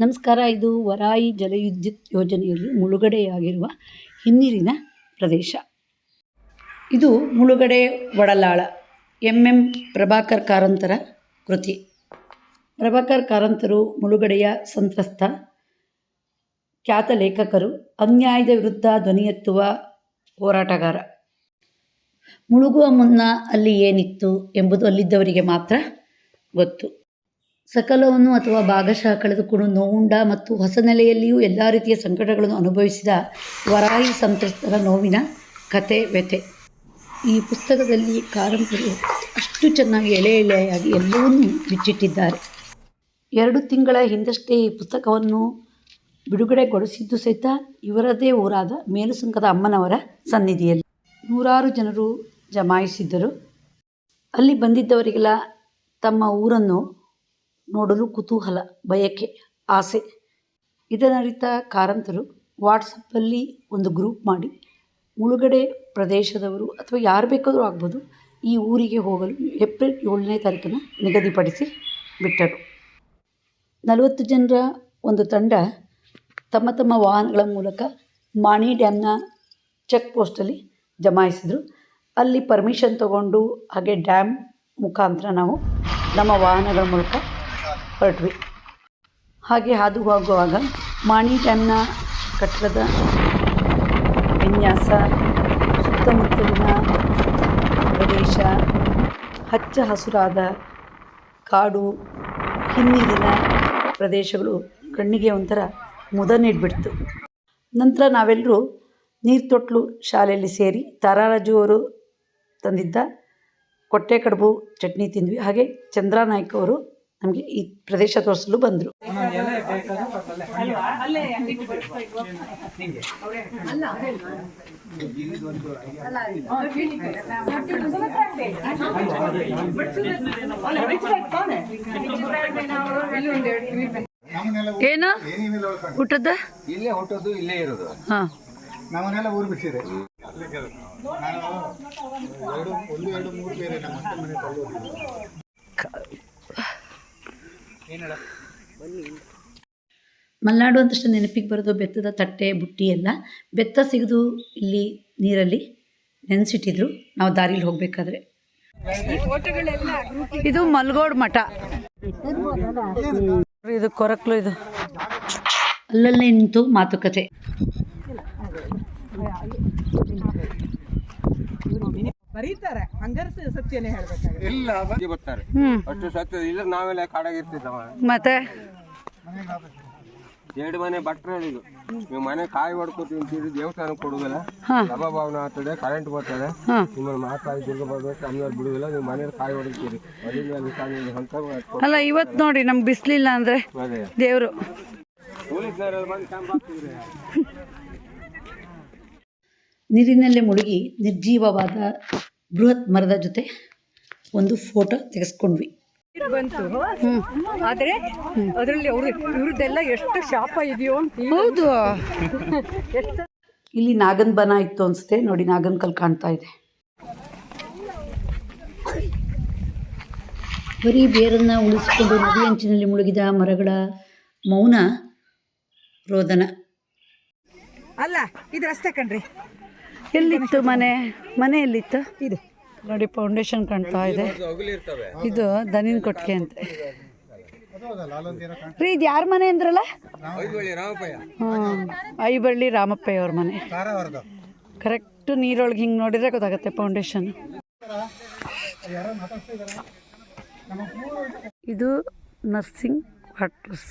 ನಮಸ್ಕಾರ, ಇದು ವರಾಯಿ ಜಲವಿದ್ಯುತ್ ಯೋಜನೆಯಲ್ಲಿ ಮುಳುಗಡೆಯಾಗಿರುವ ಹಿನ್ನೀರಿನ ಪ್ರದೇಶ. ಇದು ಮುಳುಗಡೆ ಒಡಲಾಳ ಎಂ ಎಂ ಪ್ರಭಾಕರ್ ಕಾರಂತರ ಕೃತಿ. ಪ್ರಭಾಕರ್ ಕಾರಂತರು ಮುಳುಗಡೆಯ ಸಂತ್ರಸ್ತ, ಖ್ಯಾತ ಲೇಖಕರು, ಅನ್ಯಾಯದ ವಿರುದ್ಧ ಧ್ವನಿ ಎತ್ತುವ ಹೋರಾಟಗಾರ. ಮುಳುಗುವ ಮುನ್ನ ಅಲ್ಲಿ ಏನಿತ್ತು ಎಂಬುದು ಅಲ್ಲಿದ್ದವರಿಗೆ ಮಾತ್ರ ಗೊತ್ತು. ಸಕಲವನ್ನು ಅಥವಾ ಭಾಗಶಃ ಕಳೆದುಕೊಂಡು ನೋವುಂಡ ಮತ್ತು ಹೊಸ ನೆಲೆಯಲ್ಲಿಯೂ ಎಲ್ಲ ರೀತಿಯ ಸಂಕಟಗಳನ್ನು ಅನುಭವಿಸಿದ ವರಾಯಿ ಸಂತ್ರಸ್ತರ ನೋವಿನ ಕತೆ ವ್ಯಥೆ. ಈ ಪುಸ್ತಕದಲ್ಲಿ ಕಾರಂಪರು ಅಷ್ಟು ಚೆನ್ನಾಗಿ ಎಳೆ ಎಳೆಯಾಗಿ ಎಲ್ಲವನ್ನೂ ಬಿಚ್ಚಿಟ್ಟಿದ್ದಾರೆ. ಎರಡು ತಿಂಗಳ ಹಿಂದಷ್ಟೇ ಈ ಪುಸ್ತಕವನ್ನು ಬಿಡುಗಡೆಗೊಳಿಸಿದ್ದು ಸಹಿತ ಇವರದೇ ಊರಾದ ಮೇಲುಸುಂಕದ ಅಮ್ಮನವರ ಸನ್ನಿಧಿಯಲ್ಲಿ ನೂರಾರು ಜನರು ಜಮಾಯಿಸಿದ್ದರು. ಅಲ್ಲಿ ಬಂದಿದ್ದವರಿಗೆಲ್ಲ ತಮ್ಮ ಊರನ್ನು ನೋಡಲು ಕುತೂಹಲ, ಬಯಕೆ, ಆಸೆ. ಇದನ್ನರಿತ ಕಾರಂತರು ವಾಟ್ಸಪ್ಪಲ್ಲಿ ಒಂದು ಗ್ರೂಪ್ ಮಾಡಿ, ಮುಳುಗಡೆ ಪ್ರದೇಶದವರು ಅಥವಾ ಯಾರು ಬೇಕಾದರೂ ಆಗ್ಬೋದು ಈ ಊರಿಗೆ ಹೋಗಲು ಏಪ್ರಿಲ್ ಏಳನೇ ತಾರೀಕನ್ನು ನಿಗದಿಪಡಿಸಿ ಬಿಟ್ಟರು. ನಲವತ್ತು ಜನರ ಒಂದು ತಂಡ ತಮ್ಮ ತಮ್ಮ ವಾಹನಗಳ ಮೂಲಕ ಮಾಣಿ ಡ್ಯಾಮ್ನ ಚೆಕ್ ಪೋಸ್ಟಲ್ಲಿ ಜಮಾಯಿಸಿದರು. ಅಲ್ಲಿ ಪರ್ಮಿಷನ್ ತಗೊಂಡು ಹಾಗೆ ಡ್ಯಾಮ್ ಮುಖಾಂತರ ನಾವು ನಮ್ಮ ವಾಹನಗಳ ಮೂಲಕ ಹೊರಟ್ವಿ. ಹಾಗೆ ಹಾದು ಹೋಗುವಾಗ ಮಾಣಿ ಡ್ಯಾಮ್ನ ಕಟ್ಟಡದ ವಿನ್ಯಾಸ, ಸುತ್ತಮುತ್ತಲಿನ ಪ್ರದೇಶ, ಹಚ್ಚ ಹಸುರಾದ ಕಾಡು ಹಿನ್ನೀರಿನ ಪ್ರದೇಶಗಳು ಕಣ್ಣಿಗೆ ಒಂಥರ ಮುದ ನೀಡಿಬಿಡ್ತು. ನಂತರ ನಾವೆಲ್ಲರೂ ನೀರು ಶಾಲೆಯಲ್ಲಿ ಸೇರಿ ತಾರಾರಾಜು ಅವರು ತಂದಿದ್ದ ಕೊಟ್ಟೆ ಕಡುಬು ಚಟ್ನಿ ತಿಂದ್ವಿ. ಹಾಗೆ ಚಂದ್ರಾನಾಯ್ಕ ಅವರು ನಮಗೆ ಈ ಪ್ರದೇಶ ತೋರಿಸಲು ಬಂದರು. ಏನು? ಊಟದ ಇಲ್ಲೇ ಹುಟ್ಟೋದು ಇಲ್ಲೇ ಇರೋದು. ಹಾಂ. ನಮ್ಮನ್ನೆಲ್ಲ ಊರು ಬಿಟ್ಟಿದೆ ನಾನು ಎರಡು ಒಂದು ಎರಡು ಮೂರು ಬೇರೆ ನಮ್ಮ ಅತ್ತೆ ಮನೆ ತಗೊಳ್ಳೋದು ಮಲೆನಾಡು ಅಂತಷ್ಟು ನೆನಪಿಗೆ ಬರೋದು ಬೆತ್ತದ ತಟ್ಟೆ ಬುಟ್ಟಿ ಎಲ್ಲ. ಬೆತ್ತ ಸಿಗದು ಇಲ್ಲಿ ನೀರಲ್ಲಿ ನೆನೆಸಿಟ್ಟಿದ್ರು. ನಾವು ದಾರಿಲಿ ಹೋಗಬೇಕಾದ್ರೆ. ಇದು ಮಲ್ಗೋಡ್ ಮಠ. ಇದು ಕೊರಕ್ಲು ಇದು. ಅಲ್ಲಲ್ಲೇ ನಿಂತು ಮಾತುಕತೆ. ಬರೀತಾರೆ ಹಂಗರ್ಸ ಸತ್ಯನೇ ಹೇಳ್ಬೇಕಾಗುತ್ತೆ. ಇಲ್ಲ ಬಂದು ಬರ್ತಾರೆ ಅಷ್ಟು ಸತ್ಯ ಇಲ್ಲ ನಾವೆಲ್ಲ ಕಾಡಾಗಿರ್ತಿದ್ದವ ಮತ್ತೆ? ಎರಡು ಮನೆ ಭಟ್ರು ಇದು ನೀವು ಮನೆ ಕಾಯಿ ಹೊಡ್ಕೊತೀವಿ ಅಂತೀರಿ ದೇವಸ್ಥಾನ ಕೊಡುದಿಲ್ಲ. ಲಭ ಸಭಾಭವನ ಆಗ್ತದೆ ಕರೆಂಟ್ ಬರ್ತದೆ. ನಿಮ್ಮ ನಿಮ್ಮನ್ನು ಮಾತಾಡಿ ದುರ್ಗ ಬರ್ಬೇಕು ಅಮ್ಮನವ್ರು ಬಿಡುದಿಲ್ಲ ನೀವು ಮನೇಲಿ ಕಾಯಿ ಹೊಡಿತೀರಿ. ಅಲ್ಲಿ ಅಂತ ಇವತ್ತು ನೋಡಿ ನಮ್ಗೆ ಬಿಸಿಲಿಲ್ಲ ಅಂದ್ರೆ ದೇವ್ರು. ನೀರಿನಲ್ಲೇ ಮುಳುಗಿ ನಿರ್ಜೀವವಾದ ಬೃಹತ್ ಮರದ ಜೊತೆ ಒಂದು ಫೋಟೋ ತೆಗೆಸ್ಕೊಂಡ್ವಿ. ಬಂತು. ಆದ್ರೆ ಅದರಲ್ಲಿ ಅವರು ಇವ್ರದ್ದೆಲ್ಲ ಎಷ್ಟು ಶಾಪ ಇದೆಯೋ ಹೌದು. ಇಲ್ಲಿ ನಾಗನ್ ಬನ ಇತ್ತು ಅನ್ಸುತ್ತೆ. ನೋಡಿ ನಾಗನ್ ಕಲ್ ಕಾಣ್ತಾ ಇದೆ. ಬರೀ ಬೇರನ್ನು ಉಳಿಸಿಕೊಂಡು ನದಿ ಅಂಚಿನಲ್ಲಿ ಮುಳುಗಿದ ಮರಗಳ ಮೌನ ರೋದನ. ಅಲ್ಲ ಇದು ರಸ್ತೆ ಕಣ್ರಿ. ಎಲ್ಲಿತ್ತು ಮನೆ? ಮನೆ ಎಲ್ಲಿತ್ತು ಇದು. ನೋಡಿ ಫೌಂಡೇಶನ್ ಕಾಣ್ತಾ ಇದೆ. ಇದು ದನಿನ ಕೊಟ್ಟಿಗೆ ಅಂತ. ರೀ ಇದು ಯಾರ ಮನೆ ಅಂದ್ರಲ್ಲ? ಹಾಂ ಐಬಳ್ಳಿ ರಾಮಪ್ಪಯ್ಯ ಅವ್ರ ಮನೆ. ಕರೆಕ್ಟ್ ನೀರೊಳಗೆ ಹಿಂಗೆ ನೋಡಿದ್ರೆ ಗೊತ್ತಾಗುತ್ತೆ ಫೌಂಡೇಶನ್ ಇದು ನರ್ಸಿಂಗ್ ಕ್ವಾರ್ಟರ್ಸ್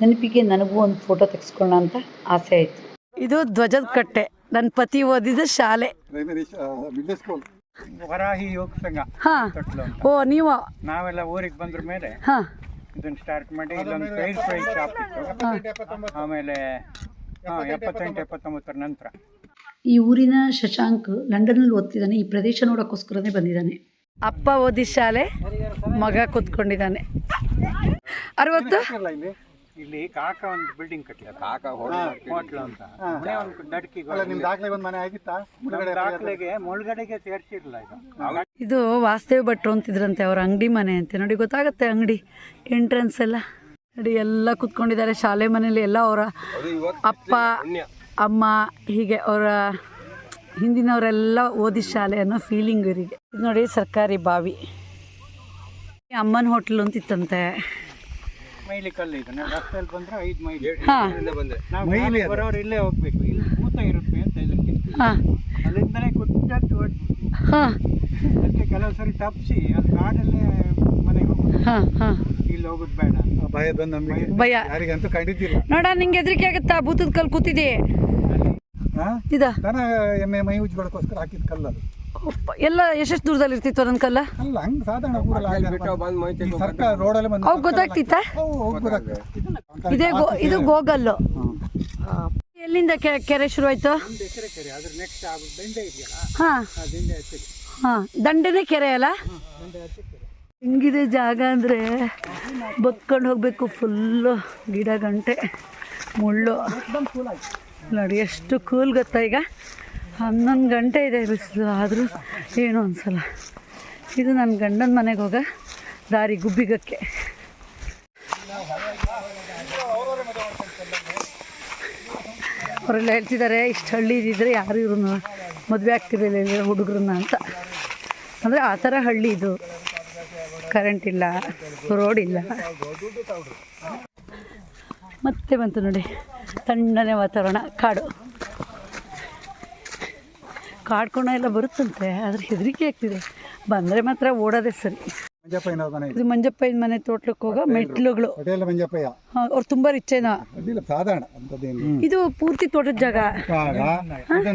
ನೆನಪಿಗೆ ನನಗೂ ಒಂದು ಫೋಟೋ ತೆಗೆಸ್ಕೊಳ್ಳೋಣ ಅಂತ ಆಸೆ ಆಯಿತು. ಇದು ಧ್ವಜದ ಕಟ್ಟೆ. ನನ್ನ ಪತಿ ಓದಿದ ಶಾಲೆ. ಪ್ರೈಮರಿ ಸ್ಕೂಲ್ ವರಾಹಿ ಯೋಗ ಸಂಘ ಹಾಂ. ಓ ನೀವು? ನಾವೆಲ್ಲ ಊರಿಗೆ ಬಂದ್ರ ಮೇಲೆ ಹಾಂ. ಇದನ್ನ ಸ್ಟಾರ್ಟ್ ಮಾಡಿ ಇಲ್ಲೊಂದು ಪ್ರೈಸ್ ಪ್ರೈಸ್ ಶಾಪ್ ಇತ್ತು. ಆಮೇಲೆ ಎಪ್ಪತ್ತೆಂಟು ಎಪ್ಪತ್ತೊಂಬತ್ತರ ನಂತರ. ಈ ಊರಿನ ಶಶಾಂಕ್ ಲಂಡನ್ನಲ್ಲಿ ಓದ್ತಿದ್ದಾನೆ ಈ ಪ್ರದೇಶ ನೋಡೋಕ್ಕೋಸ್ಕರನೇ ಬಂದಿದ್ದಾನೆ. ಅಪ್ಪ ಓದಿದ ಶಾಲೆ ಮಗ ಕೂತ್ಕೊಂಡಿದ್ದಾನೆ. ಅರವತ್ತು? ಇಲ್ಲ ಕಾಕ ಒಂದು ಬಿಲ್ಡಿಂಗ್ ಕಟ್ಟಿದ ಕಾಕ ಹೋಟ್ಲು ಅಂತ. ಮನೆ ಒಂದು ದಡ್ಕಿ ನಿಮ್ ದಾಖಲೆ ಒಂದು ಮನೆ ಆಗಿತ್ತಾ? ದಾಖಲೆಗೆ ಮುಳುಗಡೆಗೆ ಸೇರ್ಸಿರ್ಲಿಲ್ಲ ಇದು. ಇದು ವಾಸ್ತವ ಭಟ್ರು ಅಂತಿದ್ರಂತೆ ಅವ್ರ ಅಂಗಡಿ ಮನೆ ಅಂತೆ. ನೋಡಿ ಗೊತ್ತಾಗುತ್ತೆ ಅಂಗಡಿ ಎಂಟ್ರೆನ್ಸ್ ಎಲ್ಲ. ನೋಡಿ ಎಲ್ಲ ಕುತ್ಕೊಂಡಿದ್ದಾರೆ. ಶಾಲೆ ಮನೇಲಿ ಎಲ್ಲ ಅವರ ಅಪ್ಪ ಅಮ್ಮ ಹೀಗೆ ಅವರ ಹಿಂದಿನವರೆಲ್ಲ ಓದಿ ಶಾಲೆ ಅನ್ನೋ ಫೀಲಿಂಗ್ ಇವರಿಗೆ. ನೋಡಿ ಸರ್ಕಾರಿ ಬಾವಿ. ಅಮ್ಮನ ಹೋಟ್ಲು ಅಂತಿತ್ತಂತೆ. ಮೈಲಿ ಕಲ್ಲು ಇದು. ನಾವು ರಸ್ತೆಯಲ್ಲಿ ಬಂದ್ರೆ ಐದು ಮೈಲಿ. ಬಂದೆ ನಾವು ಗಾಡಿ ಬರೋರು ಇಲ್ಲೇ ಹೋಗ್ಬೇಕು. ಇಲ್ಲಿ ಭೂತ ಇರುತ್ತೆ ಅಂತ ಇದಕ್ಕೆ ಕುಟ್ಟಟ್ಟು ಹೊಡ್ಬಿಟ್ಟು ಹಾಂ. ಅದಕ್ಕೆ ಕೆಲವು ಸರಿ ತಪ್ಪಿಸಿ ಅಲ್ಲಿ ಕಾಡಲ್ಲೇ ಮನೆಗೆ ಹೋಗೋದು ಹಾಂ ಹಾಂ. ಇಲ್ಲಿ ಹೋಗೋದು ಬೇಡ ಭಯದ ನಂಬಿಕೆ. ಭಯ. ಯಾರಿಗಂತೂ ಕಂಡಿದ್ದಿಲ್ಲ ನೋಡ ನಿಂಗೆ ಹೆದರಿಕೆ ಆಗುತ್ತಾ? ಭೂತದ ಕಲ್ಲು ಕೂತಿದೆ. ಹಾ? ಇದ? ದನ ಎಮ್ಮೆ ಮೈ ಉಜ್ಜೋದಕ್ಕೋಸ್ಕರ ಹಾಕಿದ ಕಲ್ಲು ಅಪ್ಪ, ಎಲ್ಲ ಎಷ್ಟು ದೂರದಲ್ಲಿ ಇರ್ತಿತ್ತು ನನ್ನ ಕಲ್ಲ? ಅಲ್ಲ ಹಂಗ ಸಾಧಾರಣ ಊರಲ್ಲಿ ಈ ಸರ್ಕಾರ ರೋಡಲ್ಲಿ ಬಂದು ಅವು ಗೊತ್ತಾಗ್ತಿತ್ತ? ಅವು ಹೋಗ್ ಗೊತ್ತಾಗ್ತದೆ. ಇದೇ ಗೋ ಇದು ಗೋಗಲ್ಲು. ಎಲ್ಲಿಂದ ಕೆ- ಕೆರೆ ಶುರು ಆಯ್ತು ದಂಡೆನೆ ಕೆರೆ ನೆಕ್ಸ್ಟ್ ಆ ದಂಡೆ ಇದೆಯಲ್ಲ? ಹಾಂ. ಆ ಹಾಂ ದಂಡೆನೇ ಕೆರೆ ಅಲ್ಲ? ಹಿಂಗಿದೆ ಜಾಗ ಅಂದರೆ ಬತ್ಕೊಂಡು ಹೋಗಬೇಕು ಫುಲ್ಲು ಗಿಡ ಗಂಟೆ ಮುಳ್ಳು. ನೋಡಿ ಎಷ್ಟು ಕೂಲ್ ಗೊತ್ತಾ ಈಗ? ಹನ್ನೊಂದು ಗಂಟೆ ಇದೆ ಬಿಸಿಲು ಆದರೂ ಏನು ಅನ್ಸಲ್ಲ ಇದು ನನ್ನ ಗಂಡನ ಮನೆಗೆ ಹೋಗ ದಾರಿ ಗುಬ್ಬಿಗಕ್ಕೆ. ಅವರೆಲ್ಲ ಹೇಳ್ತಿದ್ದಾರೆ, ಇಷ್ಟು ಹಳ್ಳಿ ಇದ್ದಿದ್ರೆ ಯಾರು ಇವ್ರನ್ನ ಮದುವೆ ಆಗ್ತಿರಲಿಲ್ಲ ಹುಡುಗರನ್ನ ಅಂತ. ಅಂದರೆ ಆ ಥರ ಹಳ್ಳಿ ಇದು. ಕರೆಂಟ್ ಇಲ್ಲ ರೋಡ್ ಇಲ್ಲ. ಮತ್ತೆ ಬಂತು ನೋಡಿ, ತಣ್ಣನೆ ವಾತಾವರಣ, ಕಾಡು. ಕಾಡ್ಕೋಣ ಎಲ್ಲ ಬರುತ್ತಂತೆ ಆದ್ರೆ ಹೆದರಿಕೆ ಆಗ್ತಿದೆ. ಬಂದರೆ ಮಾತ್ರ ಓಡೋದೇ ಸರಿ. ಇದು. ಮಂಜಪ್ಪಯ್ಯನ ಮನೆ ತೋಟ್ಲಕ್ಕೆ ಹೋಗೋ ಮೆಟ್ಲುಗಳು ಹೋಟೆಲ್ ಮಂಜಪ್ಪಯ್ಯ. ಹಾಂ ಅವ್ರು ತುಂಬಾ ರಿಚ್ ಸಾಧಾರಣ ಇದು ಪೂರ್ತಿ ತೋಟದ ಜಾಗ.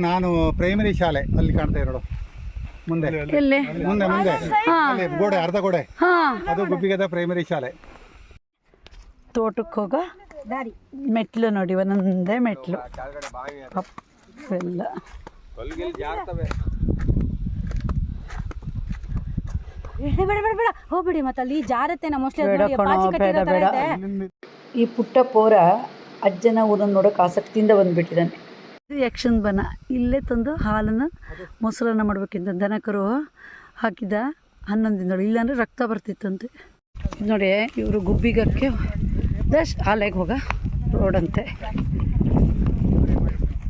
ನಾನು ಪ್ರೈಮರಿ ಶಾಲೆ ಅಲ್ಲಿ ಕಾಣ್ತಾ ಇರೋದು. ಮುಂದೆ. ಎಲ್ಲಿ ಮುಂದೆ ಮುಂದೆ. ಗೋಡೆ ಅರ್ಧ ಗೋಡೆ. ಹಾಂ ಅದು ಗುಬ್ಬಿಗದ ಪ್ರೈಮರಿ ಶಾಲೆ. ತೋಟಕ್ಕೆ ಹೋಗ ಮೆಟ್ಲು ನೋಡಿ ಒಂದೊಂದೇ ಮೆಟ್ಲು ಎಲ್ಲ. ಬೇಡ ಬೇಡ ಬೇಡ. ಹೋಗ್ಬಿಡಿ ಮತ್ತೆ ಅಲ್ಲಿ ಜಾರತ್ತೆ ನಮ್ಮ ಮೋಸ್ಟ್ಲಿ. ಈ ಪುಟ್ಟ ಪೋರ ಅಜ್ಜನ ಊರನ್ನು ನೋಡಕ್ ಆಸಕ್ತಿಯಿಂದ ಬಂದುಬಿಟ್ಟಿದ್ದಾನೆ. ಇದು ಯಕ್ಷನ್ ಬನ. ಇಲ್ಲೇ ತಂದು ಹಾಲನ್ನ ಮೊಸರನ್ನ ಮಾಡ್ಬೇಕಿಂತ ದನ ಕರು ಹಾಕಿದ ಹನ್ನೊಂದು ದಿನಗಳು ಇಲ್ಲಾಂದರೆ ರಕ್ತ ಬರ್ತಿತ್ತಂತೆ. ನೋಡಿ ಇವರು ಗುಬ್ಬಿಗಕ್ಕೆ ದಶ್ ಹಾಲೆಗೆ ಹೋಗ ರೋಡಂತೆ.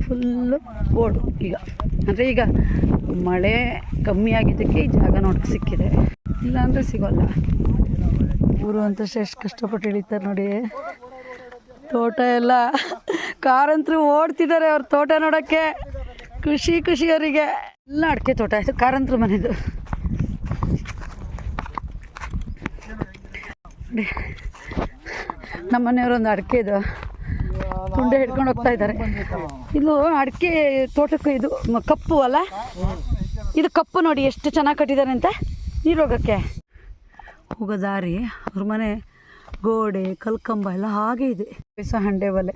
ಫುಲ್ಲು ಓಡು ಈಗ, ಅಂದರೆ ಈಗ ಮಳೆ ಕಮ್ಮಿ ಆಗಿದ್ದಕ್ಕೆ ಈ ಜಾಗ ನೋಡಕ್ಕೆ ಸಿಕ್ಕಿದೆ. ಇಲ್ಲಾಂದರೆ ಸಿಗೋಲ್ಲ. ಊರು ಅಂತ ಎಷ್ಟು ಕಷ್ಟಪಟ್ಟು ಇಳಿತಾರೆ ನೋಡಿ. ತೋಟ ಎಲ್ಲ, ಕಾರಂತರು ಓಡ್ತಿದ್ದಾರೆ ಅವ್ರ ತೋಟ ನೋಡೋಕ್ಕೆ. ಖುಷಿ ಖುಷಿ ಅವರಿಗೆ. ಎಲ್ಲ ಅಡಿಕೆ ತೋಟ, ಇದು ಕಾರಂತರು ಮನೆದು. ನಮ್ಮ ಅಡಿಕೆ ತುಂಡೆ ಹಿಡ್ಕೊಂಡು ಹೋಗ್ತಾ ಇದ್ದಾರೆ. ಇದು ಅಡಿಕೆ ತೋಟಕ್ಕೆ ಇದು ಕಪ್ಪು ಅಲ್ಲ? ಇದು ಕಪ್ಪು ನೋಡಿ ಎಷ್ಟು ಚೆನ್ನಾಗಿ ಕಟ್ಟಿದ್ದಾರೆ ಅಂತ. ನೀರು ಹೋಗೋಕ್ಕೆ. ಹೋಗೋ ದಾರಿ ಅವ್ರ ಮನೆ ಗೋಡೆ ಕಲ್ಕಂಬ ಎಲ್ಲ ಹಾಗೆ ಇದೆ. ಬೇಸ ಹಂಡೆ ಒಲೆ.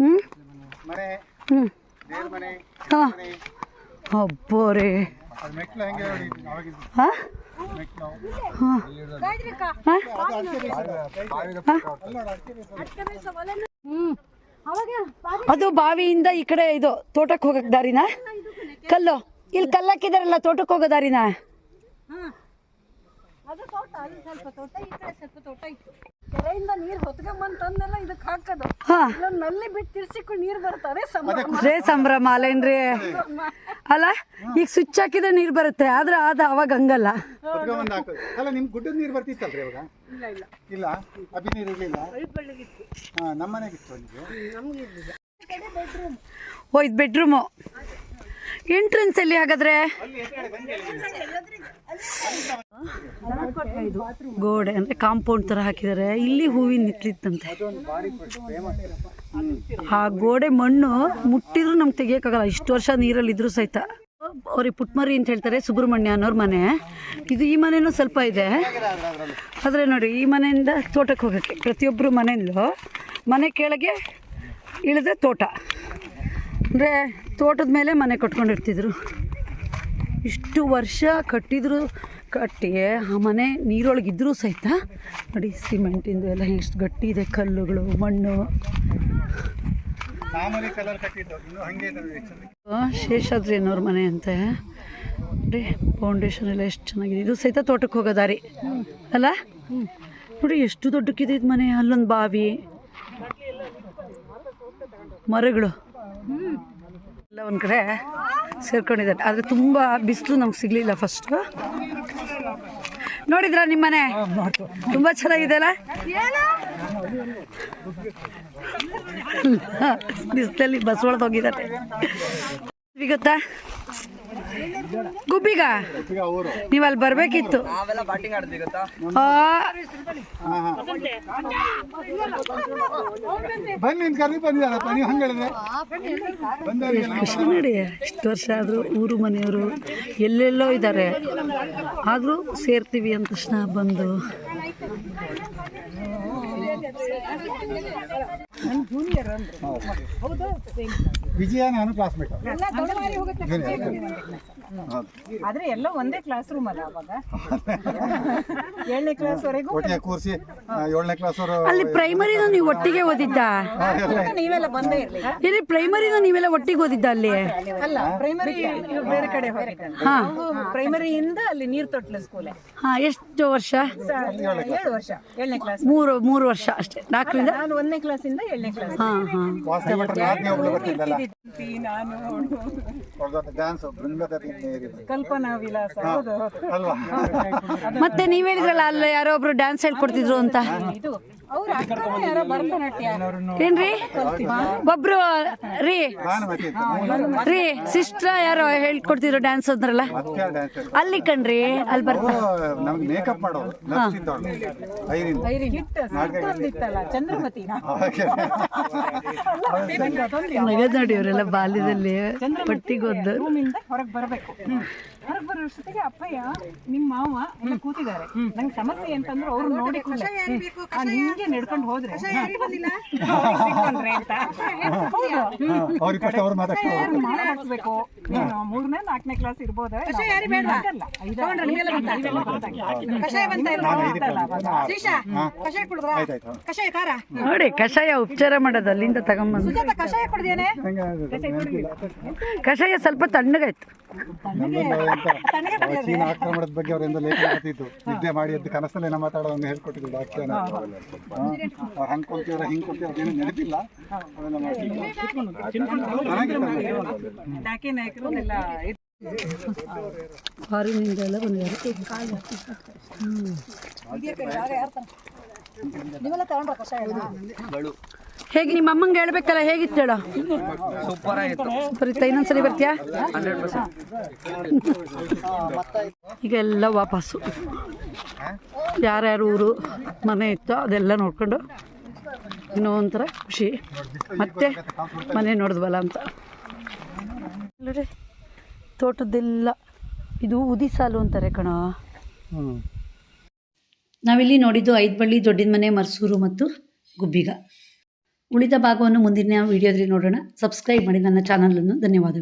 ಹ್ಞೂ ಹ್ಞೂ ಹಾಂ. ಅವಾಗಿದ್ದು ಹಾಂ? ಅದು ಬಾವಿಯಿಂದ ಈ ಕಡೆ ಇದು ತೋಟಕ್ಕೆ ಹೋಗಕ್ ದಾರಿನಾ? ಕಲ್ಲು. ಇಲ್ಲಿ ಕಲ್ಲಾಕಿದಾರಲ್ಲ ತೋಟಕ್ಕೆ ಹೋಗೋ ದಾರಿನಾ? ಅದು ತೋಟ ಅಲ್ಲಿ ಸ್ವಲ್ಪ ತೋಟ ಈ ಕಡೆ ಸ್ವಲ್ಪ ತೋಟ ಇತ್ತು. ಕೆರೆಯಿಂದ ನೀರು ಹೊತ್ಕೊಂಬಂತಂದೆಲ್ಲ ಇದಕ್ಕೆ ಹಾಕೋದು. ಇಲ್ಲೊಂದು ನಲ್ಲಿ ಬಿಟ್ಟು ತಿರ್ಸಿಕೊಂಡು ನೀರು ಬರ್ತಾರೆ ಸಂಭ್ರಮ. ರೇ ಸಂಭ್ರಮ ಅಲ್ಲೇನ್ರಿ ಅಲ್ಲ ಈಗ ಸ್ವಿಚ್ ಹಾಕಿದ್ರೆ ನೀರು ಬರುತ್ತೆ ಆದ್ರೆ ಅದು ಅವಾಗ ಹಂಗಲ್ಲ. ನಿಮ್ ಅಲ್ಲ ನಿಮ್ಗೆ ಗುಡ್ಡದ ನೀರು ಬರ್ತಿತ್ತಲ್ರಿ ಇವಾಗ? ಇಲ್ಲ ಅಭಿ ನೀರು ಇರಲಿಲ್ಲ? ಹಾಂ ನಮ್ಮ ಮನೆಗಿತ್ತು ಅಲ್ಲಿಗೆ ಓ ಇದು ಬೆಡ್ರೂಮು ಎಂಟ್ರೆನ್ಸ್ ಎಲ್ಲಿ ಹಾಗಾದ್ರೆ? ಗೋಡೆ ಅಂದ್ರೆ ಕಾಂಪೌಂಡ್ ತರ ಹಾಕಿದ್ದಾರೆ. ಇಲ್ಲಿ ಹೂವಿನ ನಿತ್ಲಿತ್ತಂತೆ ಆ ಗೋಡೆ ಮಣ್ಣು ಮುಟ್ಟಿದ್ರು ನಮ್ಗೆ ತೆಗಿಯಕಾಗಲ್ಲ ಇಷ್ಟು ವರ್ಷ ನೀರಲ್ಲಿ ಇದ್ರು ಸಹಿತ. ಅವ್ರಿಗೆ ಪುಟ್ಮರಿ ಅಂತ ಹೇಳ್ತಾರೆ ಸುಬ್ರಹ್ಮಣ್ಯ ಅನ್ನೋರ್ ಮನೆ. ಇದು ಈ ಮನೆನೂ ಸ್ವಲ್ಪ ಇದೆ. ಆದರೆ ನೋಡಿ, ಈ ಮನೆಯಿಂದ ತೋಟಕ್ಕೆ ಹೋಗೋಕ್ಕೆ ಪ್ರತಿಯೊಬ್ಬರು ಮನೆಯಲ್ಲೂ ಮನೆ ಕೆಳಗೆ ಇಳಿದ್ರೆ ತೋಟ. ಅಂದರೆ ತೋಟದ ಮೇಲೆ ಮನೆ ಕಟ್ಕೊಂಡಿರ್ತಿದ್ರು. ಇಷ್ಟು ವರ್ಷ ಕಟ್ಟಿದ್ರು, ಕಟ್ಟಿ ಆ ಮನೆ ನೀರೊಳಗಿದ್ರೂ ಸಹಿತ ನೋಡಿ ಸಿಮೆಂಟಿಂದು ಎಲ್ಲ ಎಷ್ಟು ಗಟ್ಟಿ ಇದೆ, ಕಲ್ಲುಗಳು, ಮಣ್ಣು. ಶೇಷಾದ್ರಿ ಅನ್ನೋರ ಮನೆ ಅಂತೆ. ನೋಡಿ ಫೌಂಡೇಶನ್ ಎಲ್ಲ ಎಷ್ಟು ಚೆನ್ನಾಗಿದೆ. ಇದು ಸಹಿತ ತೋಟಕ್ಕೆ ಹೋಗೋ ದಾರಿ. ಅಲ್ಲ? ನೋಡಿ, ಎಷ್ಟು ದೊಡ್ಡಕ್ಕಿದೆ ಇದು ಮನೆ. ಅಲ್ಲೊಂದು ಬಾವಿ. ಮರಗಳು. ಎಲ್ಲ ಒಂದು ಕಡೆ ಸೇರ್ಕೊಂಡಿದ್ದಾರೆ. ಆದರೆ ತುಂಬ ಬಿಸಿಲು ನಮ್ಗೆ ಸಿಗಲಿಲ್ಲ ಫಸ್ಟು ನೋಡಿದ್ರಾ ನಿಮ್ಮನೆ? ತುಂಬ ಚೆನ್ನಾಗಿದೆ ಅಲ್ಲ? ಬಿಸಿಲಲ್ಲಿ ಬಸ್ ಒಳಗೆ ಹೋಗಿದ್ದಾರೆ ಗೊತ್ತಾ? ಗುಬ್ಬಿಗ? ನೀವು ಅಲ್ಲಿ ಬರಬೇಕಿತ್ತು ಬನ್ನಿ ಹಂಗೆ ನೋಡಿ ಇಷ್ಟು ವರ್ಷ ಆದರೂ ಊರು ಮನೆಯವರು ಎಲ್ಲೆಲ್ಲೋ ಇದ್ದಾರೆ. ಆದರೂ ಸೇರ್ತೀವಿ ಅಂತ ತಕ್ಷಣ ಬಂದು. ವಿಜಯ ನಾನು ಕ್ಲಾಸ್ಮೇಟ್ ಆದ್ರೆ ಎಲ್ಲ ಒಂದೇ ಕ್ಲಾಸ್ ರೂಮ್ ಅಲ್ಲ ಅವಾಗ. ಏಳನೇ ಕ್ಲಾಸ್ ವರೆಗೂ ಒಟ್ಟಿಗೆ ಕೂರಿಸಿ ಏಳನೇ ಕ್ಲಾಸ್ ಅವರು ಅಲ್ಲಿ ಪ್ರೈಮರಿ ನೀವು ಒಟ್ಟಿಗೆ ಓದಿದ್ದ? ನೀವೆಲ್ಲ ಬಂದೇ ಇರ್ಲಿ ಇಲ್ಲಿ ಪ್ರೈಮರಿನ ನೀವೆಲ್ಲ ಒಟ್ಟಿಗೆ ಓದಿದ್ದ ಅಲ್ಲಿ? ಅಲ್ಲ ಪ್ರೈಮರಿ ಬೇರೆ ಕಡೆ ಹೋಗಿದ್ದಾನೆ ಹಾಂ. ಪ್ರೈಮರಿಯಿಂದ ಅಲ್ಲಿ ನೀರ್ ತೊಟ್ಲ ಸ್ಕೂಲ್ ಹಾ ಎಷ್ಟು ವರ್ಷ? ಏಳು ವರ್ಷ. ಏಳನೇ ಕ್ಲಾಸ್ ಮೂರು ಮೂರು ವರ್ಷ ಅಷ್ಟೇ. ನಾಲ್ಕರಿಂದ? ನಾನು ಒಂದನೇ ಕ್ಲಾಸಿಂದ ಕ್ಲಾಸ್ ಹಾಂ ಹಾಂ. ಕಲ್ಪನಾ ವಿಲಾಸ ಹೌದು. ಮತ್ತೆ ನೀವ್ ಹೇಳಿದ್ರಲ್ಲ ಅಲ್ಲ ಯಾರೋ ಒಬ್ರು ಡ್ಯಾನ್ಸ್ ಹೇಳ್ಕೊಡ್ತಿದ್ರು ಅಂತ. ಏನ್ರಿ? ಒಬ್ರು ರೀ ರೀ ಸಿಸ್ಟ್ರ ಯಾರೋ ಹೇಳ್ಕೊಡ್ತಿದ್ರು ಡ್ಯಾನ್ಸ್ ಅಂದ್ರಲ್ಲ? ಅಲ್ಲಿ ಕಣ್ರಿ ಅಲ್ಲಿ ಬರ್ತಾರೆ ನಮ್ಗೆ ಮೇಕಪ್ ನೋಡಿ ಇವರೆಲ್ಲ ಬಾಲ್ಯದಲ್ಲಿ ಪಟ್ಟಿಗೆ ಹೊರಗೆ ಬರಬೇಕು. ಹೊರಗೆ ಬರೋ ಅಷ್ಟೊತ್ತಿಗೆ ಅಪ್ಪಯ್ಯ ನಿಮ್ಮ ಮಾವ ಎಲ್ಲ ಕೂತಿದ್ದಾರೆ. ನಂಗೆ ಸಮಸ್ಯೆ ಅಂತಂದ್ರೆ ಅವ್ರು ನೋಡಿ ಹಿಂಗೆ ನಡ್ಕೊಂಡು ಹೋದ್ರೆ. ಅಂತ. ಅವ್ರಿಗೆ ಫಸ್ಟ್ ಅವ್ರು ಮಾತಾಡ್ತಾರೆ ನೀನು ಮೂರನೇ ನಾಲ್ಕನೇ ಕ್ಲಾಸ್ ಇರ್ಬೋದ? ನೋಡಿ ಕಷಾಯ ಉಪಚಾರ ಮಾಡೋದು ಅಲ್ಲಿಂದ ತಗೊಂಬಂದು. ಕಷಾಯ ಕುಡ್ದೇನೆ ಕಷಾಯ ಸ್ವಲ್ಪ ತಣ್ಣಗಾಯ್ತು. ಎಂತ ಚೀನಾ ಆಕ್ರಮಣದ ಬಗ್ಗೆ ಅವರಿಂದ ಲೇಖನ ಬರ್ತಿತ್ತು. ನಿದ್ದೆ ಮಾಡಿ ಎದ್ದು ಕನಸಲ್ಲೇನ ಮಾತಾಡೋದನ್ನ ಹೇಳ್ಕೊಟ್ಟಿದ್ರು ವ್ಯಾಖ್ಯಾನ. ಅವ್ರು ಹಂಗೆ ಕೊಡ್ತೀವ್ರ ಹಿಂಗೆ ಕೊಡ್ತೀವ್ರ ಏನು ನೆನಪಿಲ್ಲ. ಮಾಡ್ತಿದ್ರು ನಾಯಕರು ಎಲ್ಲ ಇದ್- ಫಾರಿನಿಂದ ಎಲ್ಲ ಬಂದಿದ್ದಾರೆ. ಹೇಗೆ ನಿಮ್ಮ ಅಮ್ಮಂಗೆ ಹೇಳ್ಬೇಕಲ್ಲ ಹೇಗಿತ್ತು ಹೇಳ? ಸೂಪರ್ ಆಗಿತ್ತು ಇನ್ನೊಂದ್ಸಲಿ ಬರ್ತೀಯಾ? ಈಗ ಎಲ್ಲ ವಾಪಸ್ಸು. ಯಾರ್ಯಾರು ಊರು ಮನೆ ಇತ್ತು ಅದೆಲ್ಲ ನೋಡ್ಕೊಂಡು ಇನ್ನೂ ಒಂಥರ ಖುಷಿ. ಮತ್ತೆ ಮನೆ ನೋಡಿದ್ವಲ್ಲ ಅಂತ. ನೋಡ್ರಿ ತೋಟದ್ದೆಲ್ಲ ಇದು ಉದಿ ಸಾಲು ಅಂತಾರೆ ಕಣೋ. ನಾವಿಲ್ಲಿ ನೋಡಿದ್ದು ಐದು ಬಳ್ಳಿ ದೊಡ್ಡಿನ ಮನೆ ಮರ್ಸೂರು ಮತ್ತು ಗುಬ್ಬಿಗ. ಉಳಿದ ಭಾಗವನ್ನು ಮುಂದಿನ ವಿಡಿಯೋದಲ್ಲಿ ನೋಡೋಣ. ಸಬ್ಸ್ಕ್ರೈಬ್ ಮಾಡಿ ನನ್ನ ಚಾನಲನ್ನು ಧನ್ಯವಾದಗಳು.